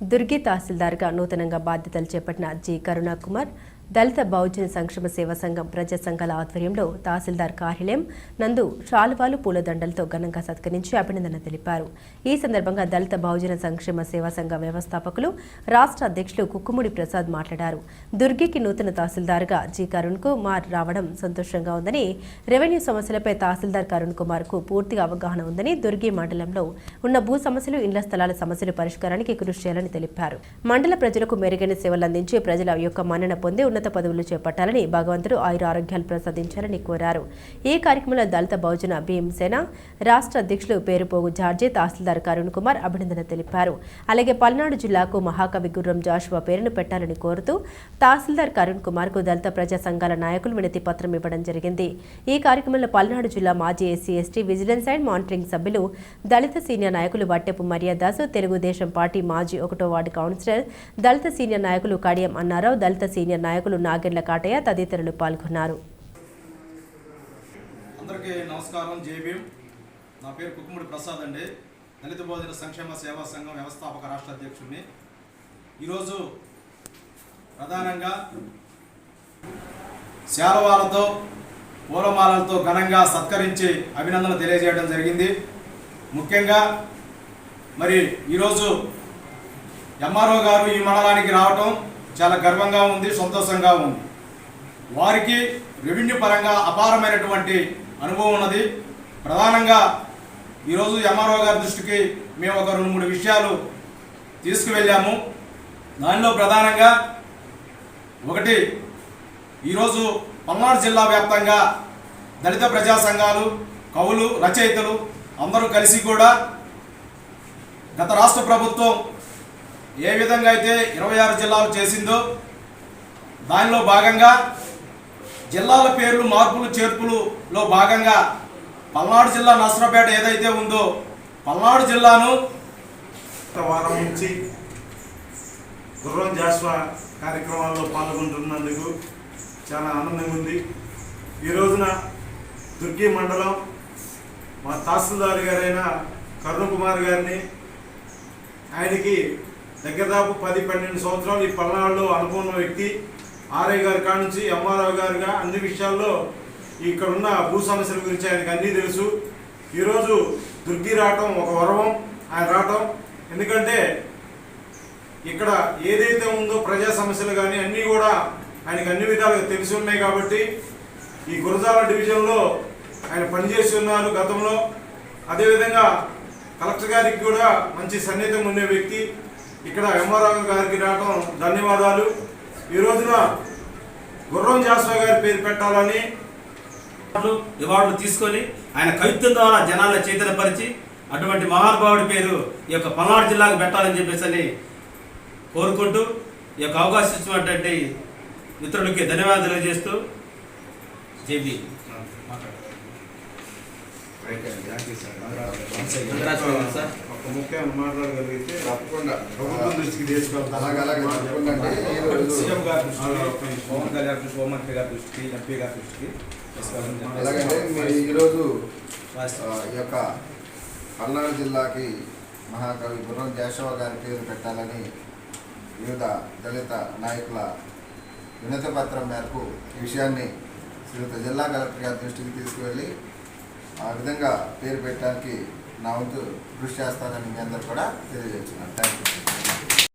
దుర్గి తహసీల్దార్గా నూతనంగా బాధ్యతలు చేపట్టిన జి. కరుణాకుమార్ దళిత బహుజన సంక్షేమ సేవా సంఘం ప్రజా సంఘాల ఆధ్వర్యంలో తహసీల్దార్ కార్యాలయం నందు శాలువాలు పూలదండలతో ఘనంగా సత్కరించి అభినందన తెలిపారు. ఈ సందర్భంగా దళిత బహుజన సంక్షేమ సేవా సంఘ వ్యవస్థాపకులు రాష్ట్ర అధ్యక్షులు కుక్కుముడి ప్రసాద్ మాట్లాడారు. దుర్గికి నూతన తహసీల్దార్గా జి. కరుణ్ కుమార్ రావడం సంతోషంగా ఉందని రెవెన్యూ సమస్యలపై తహసీల్దార్ కరుణ్ కుమార్కు పూర్తిగా అవగాహన ఉందని దుర్గి మండలంలో ఉన్న భూ సమస్యలు ఇండ్ల స్థలాల సమస్యల పరిష్కారానికి కృషి చేయాలని తెలిపారు. మండల ప్రజలకు మెరుగైన సేవలు అందించి ప్రజల యొక్క మన్నన పొంది ఉన్నత పదవులు చేపట్టాలని భగవంతుడు ఆయుర ఆరోగ్యాలు ప్రసాదించాలని కోరారు. ఈ కార్యక్రమంలో దళిత బహుజన భీమసేన రాష్ట్ర అధ్యక్షులు పేరుపోగు జార్జి తహసీల్దార్ కరుణ్ కుమార్ అభినందన తెలిపారు. అలాగే పల్నాడు జిల్లాకు మహాకవి గుర్రం జాషువా పేరును పెట్టాలని కోరుతూ తహసీల్దార్ కరుణ్ కుమార్కు దళిత ప్రజా సంఘాల నాయకులు వినతి పత్రం ఇవ్వడం జరిగింది. ఈ కార్యక్రమంలో పల్నాడు జిల్లా మాజీ SC ST vigilance and monitoring సభ్యులు దళిత సీనియర్ నాయకులు వట్టెపు మర్యాదాసు తెలుగుదేశం పార్టీ మాజీ ఒకటో వార్డు కౌన్సిలర్ దళిత సీనియర్ నాయకులు కడియం అన్నారావు దళిత సీనియర్ నాయకులు నాగెండ్ల కాటయ్య తదితరులు పాల్గొన్నారు. అందరికీ నమస్కారం. జై నా పేరు కుక్కుముడి ప్రసాద్ అండి. దళిత బోధన సంక్షేమ సేవా సంఘం వ్యవస్థాపక రాష్ట్ర అధ్యక్షుడిని. ఈరోజు ప్రధానంగా శారవాలతో పూలమాలలతో ఘనంగా సత్కరించి అభినందన తెలియజేయడం జరిగింది. ముఖ్యంగా మరి ఈరోజు ఎంఆర్ఓ గారు ఈ మండలానికి రావటం చాలా గర్వంగా ఉంది సంతోషంగా ఉంది. వారికి రెవెన్యూ పరంగా అపారమైనటువంటి అనుభవం ఉన్నది. ప్రధానంగా ఈరోజు ఎంఆర్ఓ గారి దృష్టికి మేము ఒక రెండు మూడు విషయాలు తీసుకువెళ్ళాము. దానిలో ప్రధానంగా ఒకటి ఈరోజు పల్నాడు జిల్లా వ్యాప్తంగా దళిత ప్రజా సంఘాలు కవులు రచయితలు అందరూ కలిసి కూడా గత రాష్ట్ర ప్రభుత్వం ఏ విధంగా అయితే ఇరవై ఆరు జిల్లాలు చేసిందో దానిలో భాగంగా జిల్లాల పేర్లు మార్పులు చేర్పులులో భాగంగా పల్నాడు జిల్లా నర్సరాపేట ఏదైతే ఉందో పల్నాడు జిల్లాను వారం నుంచి గుర్రం జాస్వా కార్యక్రమాల్లో పాల్గొంటున్నందుకు చాలా ఆనందంగా ఉంది. ఈ రోజున దుర్గి మండలం మా తహసీల్దార్ గారైన కరుణ్ కుమార్ గారిని ఆయనకి దగ్గరదాపు పది పన్నెండు సంవత్సరాలు ఈ పల్నాడులో అనుభవం వ్యక్తి ఆర్ఐ గారి కాడ నుంచి ఎంఆర్ఓ గారుగా అన్ని విషయాల్లో ఇక్కడ ఉన్న భూ సమస్యల గురించి ఆయనకు అన్నీ తెలుసు. ఈరోజు దుర్గి రావటం ఒక వరవం ఆయన రావటం. ఎందుకంటే ఇక్కడ ఏదైతే ఉందో ప్రజా సమస్యలు కానీ అన్నీ కూడా ఆయనకు అన్ని విధాలుగా తెలిసి ఉన్నాయి కాబట్టి ఈ గురజాల డివిజన్లో ఆయన పనిచేసి ఉన్నారు గతంలో. అదేవిధంగా కలెక్టర్ గారికి కూడా మంచి సన్నిహితం ఉండే వ్యక్తి. ఇక్కడ ఎంఆర్ఓ గారికి రావడం ధన్యవాదాలు. ఈ రోజున గుర్రం జాస్వా గారి పేరు పెట్టాలని అవార్డులు అవార్డులు తీసుకొని ఆయన కవిత్వం ద్వారా జనాలను చైతన్యపరిచి అటువంటి మహానుభావుడి పేరు ఈ యొక్క పల్నాడు జిల్లాకు పెట్టాలని చెప్పేసి అని కోరుకుంటూ ఈ యొక్క అవకాశం ఇచ్చినటువంటి మిత్రులకి ధన్యవాదాలు తెలియజేస్తూ జేబీ ఒక ముఖ్య మాట్లాడగలిగితే తప్పకుండా ప్రభుత్వం దృష్టికి అలాగే అలాగే తప్పకుండా అండి. ఈరోజు సీఎం గారి దృష్టికి పవన్ కళ్యాణ్ దృష్టి హోంమంత్రి గారి దృష్టికి ఎంపీ గారి దృష్టికి తీసుకెళ్ళడం అలాగే జరిగింది. మీరు ఈరోజు రాష్ట్ర- ఆ, ఈ యొక్క పల్నాడు జిల్లాకి మహాకవి గుర్రం కేశవ గారి పేరు పెట్టాలని వివిధ దళిత నాయకుల వినతి పత్రం మేరకు ఈ విషయాన్ని శ్రీయుత జిల్లా కలెక్టర్ గారి దృష్టికి తీసుకువెళ్ళి ఆ విధంగా పేరు పెట్టడానికి నా వంతు కృషి చేస్తానని మీ అందరు కూడా తెలియజేస్తున్నాను థ్యాంక్ యూ